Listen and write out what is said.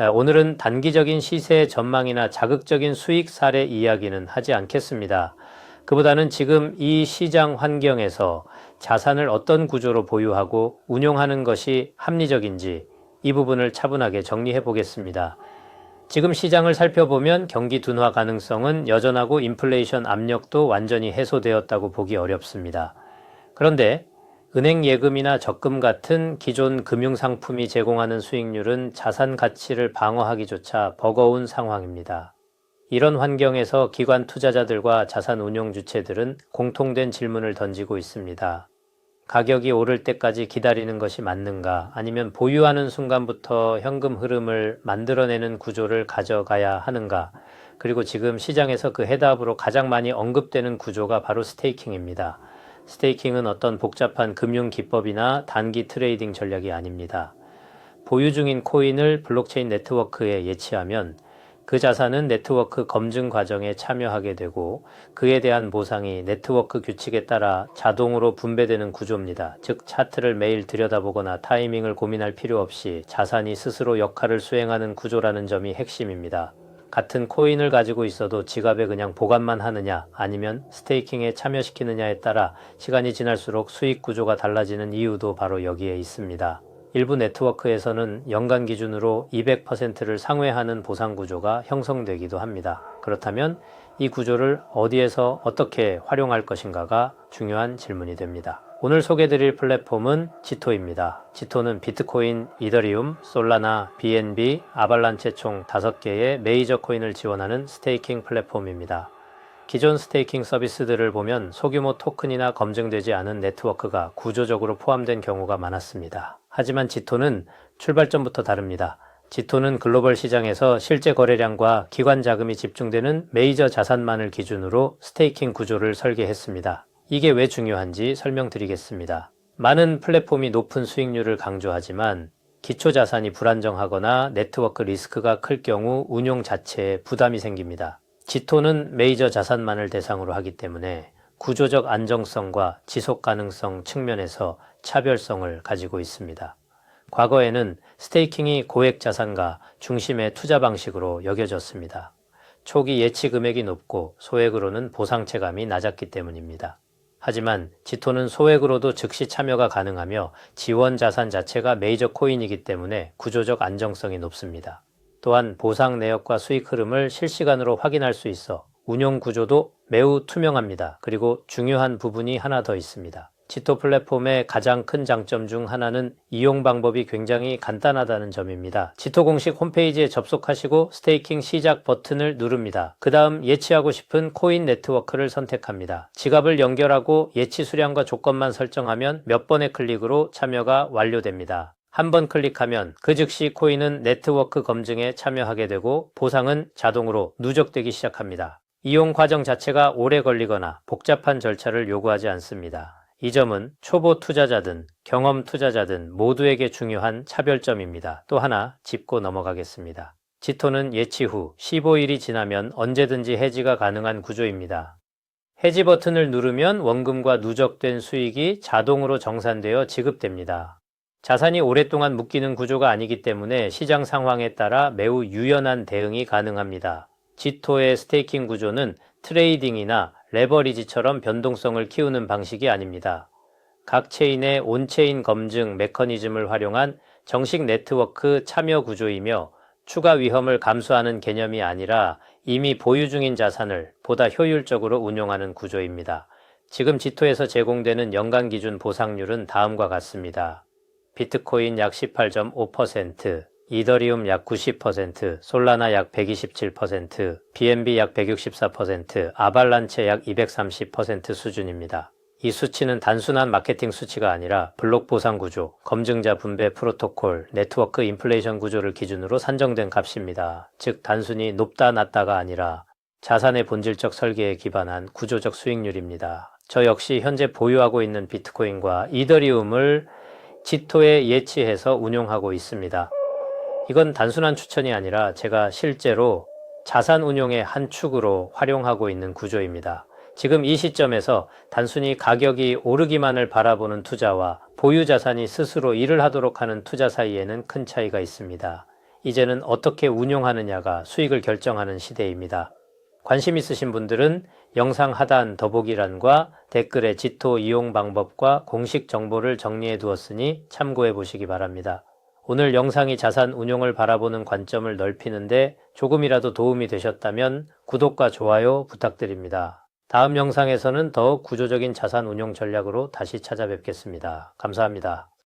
에, 오늘은 단기적인 시세 전망이나 자극적인 수익 사례 이야기는 하지 않겠습니다. 그보다는 지금 이 시장 환경에서 자산을 어떤 구조로 보유하고 운용하는 것이 합리적인지 이 부분을 차분하게 정리해 보겠습니다. 지금 시장을 살펴보면 경기 둔화 가능성은 여전하고 인플레이션 압력도 완전히 해소되었다고 보기 어렵습니다. 그런데 은행 예금이나 적금 같은 기존 금융 상품이 제공하는 수익률은 자산 가치를 방어하기조차 버거운 상황입니다. 이런 환경에서 기관 투자자들과 자산 운용 주체들은 공통된 질문을 던지고 있습니다. 가격이 오를 때까지 기다리는 것이 맞는가? 아니면 보유하는 순간부터 현금 흐름을 만들어내는 구조를 가져가야 하는가? 그리고 지금 시장에서 그 해답으로 가장 많이 언급되는 구조가 바로 스테이킹입니다. 스테이킹은 어떤 복잡한 금융 기법이나 단기 트레이딩 전략이 아닙니다. 보유 중인 코인을 블록체인 네트워크에 예치하면 그 자산은 네트워크 검증 과정에 참여하게 되고 그에 대한 보상이 네트워크 규칙에 따라 자동으로 분배되는 구조입니다. 즉 차트를 매일 들여다보거나 타이밍을 고민할 필요 없이 자산이 스스로 역할을 수행하는 구조라는 점이 핵심입니다. 같은 코인을 가지고 있어도 지갑에 그냥 보관만 하느냐 아니면 스테이킹에 참여시키느냐에 따라 시간이 지날수록 수익 구조가 달라지는 이유도 바로 여기에 있습니다. 일부 네트워크에서는 연간 기준으로 200%를 상회하는 보상 구조가 형성되기도 합니다. 그렇다면 이 구조를 어디에서 어떻게 활용할 것인가가 중요한 질문이 됩니다. 오늘 소개드릴 플랫폼은 지토입니다. 지토는 비트코인, 이더리움, 솔라나, BNB, 아발란체 총 5개의 메이저 코인을 지원하는 스테이킹 플랫폼입니다. 기존 스테이킹 서비스들을 보면 소규모 토큰이나 검증되지 않은 네트워크가 구조적으로 포함된 경우가 많았습니다. 하지만 지토는 출발점부터 다릅니다. 지토는 글로벌 시장에서 실제 거래량과 기관 자금이 집중되는 메이저 자산만을 기준으로 스테이킹 구조를 설계했습니다. 이게 왜 중요한지 설명드리겠습니다. 많은 플랫폼이 높은 수익률을 강조하지만 기초 자산이 불안정하거나 네트워크 리스크가 클 경우 운용 자체에 부담이 생깁니다. 지토는 메이저 자산만을 대상으로 하기 때문에 구조적 안정성과 지속 가능성 측면에서 차별성을 가지고 있습니다. 과거에는 스테이킹이 고액 자산가 중심의 투자 방식으로 여겨졌습니다. 초기 예치 금액이 높고 소액으로는 보상 체감이 낮았기 때문입니다. 하지만 지토는 소액으로도 즉시 참여가 가능하며 지원 자산 자체가 메이저 코인이기 때문에 구조적 안정성이 높습니다. 또한 보상 내역과 수익 흐름을 실시간으로 확인할 수 있어 운용 구조도 매우 투명합니다. 그리고 중요한 부분이 하나 더 있습니다. 지토 플랫폼의 가장 큰 장점 중 하나는 이용 방법이 굉장히 간단하다는 점입니다. 지토 공식 홈페이지에 접속하시고 스테이킹 시작 버튼을 누릅니다. 그 다음 예치하고 싶은 코인 네트워크를 선택합니다. 지갑을 연결하고 예치 수량과 조건만 설정하면 몇 번의 클릭으로 참여가 완료됩니다. 한번 클릭하면 그 즉시 코인은 네트워크 검증에 참여하게 되고 보상은 자동으로 누적되기 시작합니다. 이용 과정 자체가 오래 걸리거나 복잡한 절차를 요구하지 않습니다. 이 점은 초보 투자자든 경험 투자자든 모두에게 중요한 차별점입니다. 또 하나 짚고 넘어가겠습니다. 지토는 예치 후 15일이 지나면 언제든지 해지가 가능한 구조입니다. 해지 버튼을 누르면 원금과 누적된 수익이 자동으로 정산되어 지급됩니다. 자산이 오랫동안 묶이는 구조가 아니기 때문에 시장 상황에 따라 매우 유연한 대응이 가능합니다. 지토의 스테이킹 구조는 트레이딩이나 레버리지처럼 변동성을 키우는 방식이 아닙니다. 각 체인의 온체인 검증 메커니즘을 활용한 정식 네트워크 참여 구조이며 추가 위험을 감수하는 개념이 아니라 이미 보유 중인 자산을 보다 효율적으로 운용하는 구조입니다. 지금 지토에서 제공되는 연간 기준 보상률은 다음과 같습니다. 비트코인 약 18.5%, 이더리움 약 90%, 솔라나 약 127%, BNB 약 164%, 아발란체 약 230% 수준입니다. 이 수치는 단순한 마케팅 수치가 아니라 블록 보상 구조, 검증자 분배 프로토콜, 네트워크 인플레이션 구조를 기준으로 산정된 값입니다. 즉 단순히 높다 낮다가 아니라 자산의 본질적 설계에 기반한 구조적 수익률입니다. 저 역시 현재 보유하고 있는 비트코인과 이더리움을 지토에 예치해서 운용하고 있습니다. 이건 단순한 추천이 아니라 제가 실제로 자산 운용의 한 축으로 활용하고 있는 구조입니다. 지금 이 시점에서 단순히 가격이 오르기만을 바라보는 투자와 보유 자산이 스스로 일을 하도록 하는 투자 사이에는 큰 차이가 있습니다. 이제는 어떻게 운용하느냐가 수익을 결정하는 시대입니다. 관심 있으신 분들은 영상 하단 더보기란과 댓글에 지토 이용 방법과 공식 정보를 정리해 두었으니 참고해 보시기 바랍니다. 오늘 영상이 자산 운용을 바라보는 관점을 넓히는데 조금이라도 도움이 되셨다면 구독과 좋아요 부탁드립니다. 다음 영상에서는 더욱 구조적인 자산 운용 전략으로 다시 찾아뵙겠습니다. 감사합니다.